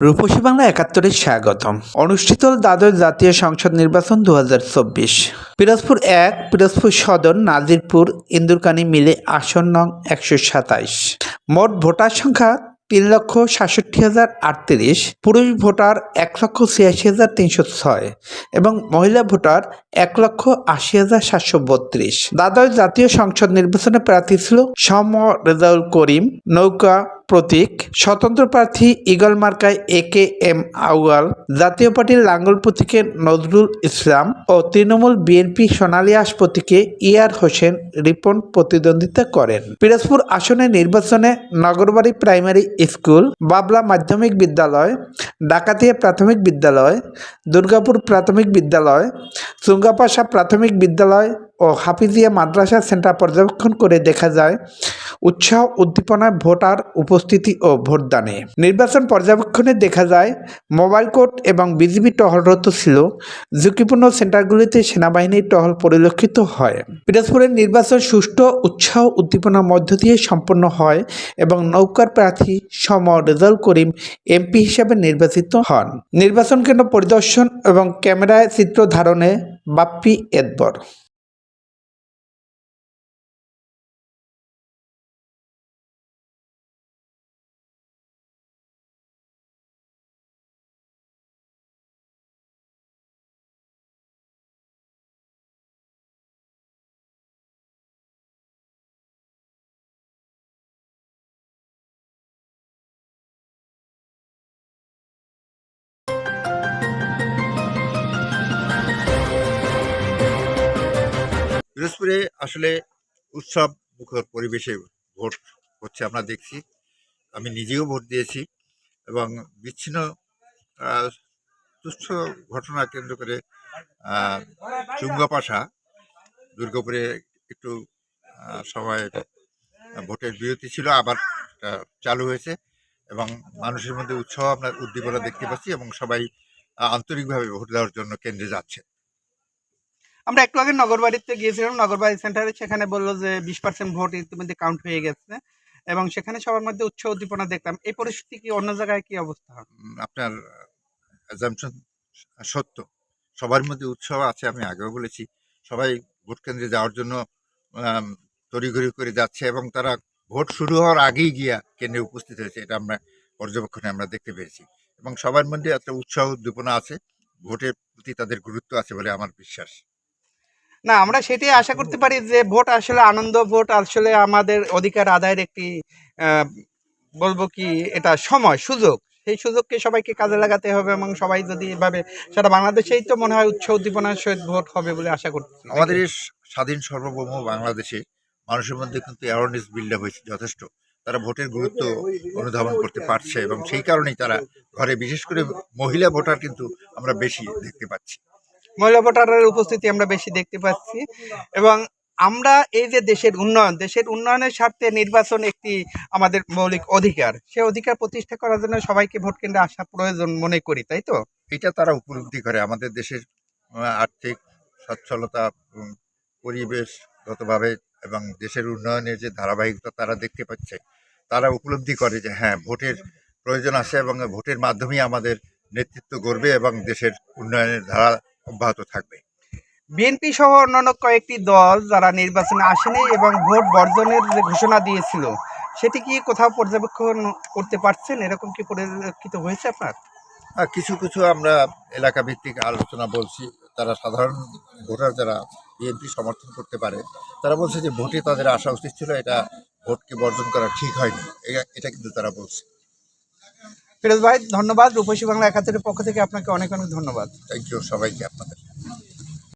রূপসী বাংলা একাত্তরের স্বাগতম। অনুষ্ঠিত দ্বাদশ জাতীয় সংসদ নির্বাচন দু চব্বিশ। পিরোজপুর এক, পিরোজপুর সদর, নাজিরপুর, ইন্দুরকানি মিলে আসন নং একশো সাতাইশ। মোট ভোটার সংখ্যা তিন লক্ষ সাতষট্টি হাজার আটত্রিশ, পুরুষ ভোটার এক লক্ষ ছিয়াশি হাজার তিনশো ছয় এবং মহিলা ভোটার এক লক্ষ আশি হাজার সাতশো বত্রিশ। দ্বাদশ জাতীয় সংসদ নির্বাচনে প্রার্থী ছিল সম রেজাউল করিম, নৌকা প্রতীক, স্বতন্ত্র প্রার্থী ইগল মার্কায় এ কে এম আউয়াল, জাতীয় পার্টির লাঙ্গল প্রতীকে নজরুল ইসলাম ও তৃণমূল বিএনপি সোনালী আস প্রতীকে ইয়ার হোসেন রিপন প্রতিদ্বন্দ্বিতা করেন। পিরোজপুর আসনে নির্বাচনে নগরবাড়ি প্রাইমারি স্কুল, বাবলা মাধ্যমিক বিদ্যালয়, ডাকাতিয়া প্রাথমিক বিদ্যালয়, দুর্গাপুর প্রাথমিক বিদ্যালয়, চুঙ্গাপাশা প্রাথমিক বিদ্যালয় ও হাফিজিয়া মাদ্রাসা সেন্টার পর্যবেক্ষণ করে দেখা যায়, উৎসাহ উদ্দীপনায় ভোটার উপস্থিতি ও ভোটদানে। নির্বাচন পর্যবেক্ষণে দেখা যায়, মোবাইল কোর্ট এবং বিজিবি টহলরত ছিল, ঝুঁকিপূর্ণ সেন্টারগুলিতে সেনাবাহিনীর টহল পরিলক্ষিত হয়। পিরোজপুরের নির্বাচন সুষ্ঠু, উৎসাহ, উদ্দীপনার মধ্য দিয়ে সম্পন্ন হয় এবং নৌকার প্রার্থী সম রেজাউল করিম এমপি হিসাবে নির্বাচিত হন। নির্বাচন কেন্দ্র পরিদর্শন এবং ক্যামেরায় চিত্র ধারণে বাপ্পি এদবর পিরোজপুরে আসলে উৎসব মুখর পরিবেশে ভোট হচ্ছে, আমরা দেখছি। আমি নিজেও ভোট দিয়েছি এবং বিচ্ছিন্ন তুচ্ছ ঘটনা কেন্দ্র করে চুঙ্গাপাশা, দুর্গাপুরে একটু সময় ভোটের বিরতি ছিল, আবার চালু হয়েছে এবং মানুষের মধ্যে উৎসাহ আমরা উদ্দীপনা দেখতে পাচ্ছি এবং সবাই আন্তরিকভাবে ভোট দেওয়ার জন্য কেন্দ্রে যাচ্ছে। আমরা একটু আগে নগরবাড়িতে গিয়েছিলাম, নগরবাড়ি সেন্টারে সেখানে বলল যে বিশ পার্সেন্ট ভোট ইতিমধ্যে কাউন্ট হয়ে গেছে এবং সেখানে সবার মধ্যে উৎসাহ উদ্দীপনা দেখলাম। এই পরিস্থিতি কি অন্য জায়গায় কি অবস্থা? আপনার সত্য। সবার মধ্যে উৎসাহ আছে, আমি আগেও বলেছি। সবাই ভোট কেন্দ্রে যাওয়ার জন্য তড়িঘড়ি করে যাচ্ছে এবং তারা ভোট শুরু হওয়ার আগেই গিয়া কেন্দ্রে উপস্থিত হয়েছে, এটা আমরা পর্যবেক্ষণে আমরা দেখতে পেরেছি এবং সবার মধ্যে একটা উৎসাহ উদ্দীপনা আছে, ভোটের প্রতি তাদের গুরুত্ব আছে বলে আমার বিশ্বাস। না, আমরা সেটাই আশা করতে পারি যে ভোট আসলে আনন্দ, ভোট আসলে আমাদের অধিকার আদায়ের একটি বলব কি, এটা সময়, সুযোগ। সেই সুযোগকে সবাইকে কাজে লাগাতে হবে এবং সবাই যদি এভাবে, সারা বাংলাদেশেই তো মনে হয় উৎসাহ উদ্দীপনার সহিত ভোট হবে বলে আশা করছি। আমাদের স্বাধীন সার্বভৌম বাংলাদেশে মানুষের মধ্যে কিন্তু অ্যাওয়ারনেস বিল্ড আপ হয়েছে যথেষ্ট। তারা ভোটের গুরুত্ব অনুধাবন করতে পারছে এবং সেই কারণেই তারা ঘরে, বিশেষ করে মহিলা ভোটার কিন্তু আমরা বেশি দেখতে পাচ্ছি। মহিলা ভোটারের উপস্থিতি আমরা বেশি দেখতে পাচ্ছি। এবং আমরা এই যে দেশের উন্নয়ন, দেশের উন্নয়নের স্বার্থে নির্বাচন একটি আমাদের মৌলিক অধিকার। সে অধিকার প্রতিষ্ঠা করার জন্য সবাইকে ভোট কেন্দ্রে আসা প্রয়োজন মনে করি, তাই তো? এটা তারা উপলব্ধি করে। আমাদের দেশের আর্থিক সচ্ছলতা পরিবেশগতভাবে এবং দেশের উন্নয়নের যে ধারাবাহিকতা তারা দেখতে পাচ্ছে, তারা উপলব্ধি করে যে হ্যাঁ ভোটের প্রয়োজন আছে এবং ভোটের মাধ্যমেই আমাদের নেতৃত্ব গড়বে এবং দেশের উন্নয়নের ধারা অব্যাহত থাকবে। বিএনপি সহ অন্যান্য কয়েকটি দল যারা নির্বাচনে আসেনি এবং ভোট বর্জনের যে ঘোষণা দিয়েছিল, সেটি কি কোথাও পর্যবেক্ষণ করতে পারছেন? এরকম কি পরিলক্ষিত হয়েছে আপনার? কিছু কিছু আমরা এলাকা ভিত্তিক আলোচনা বলছি। তারা সাধারণ ভোটার যারা বিএনপি সমর্থন করতে পারে, তারা বলছে যে ভোটে তাদের আসা উচিত ছিল, এটা ভোটকে বর্জন করা ঠিক হয়নি। এটা কিন্তু তারা বলছে। ফিরোজ ভাই, ধন্যবাদ। রূপসী বাংলা একাত্তরের পক্ষ থেকে আপনাকে অনেক অনেক ধন্যবাদ। থ্যাংক ইউ সবাইকে আপনাদের।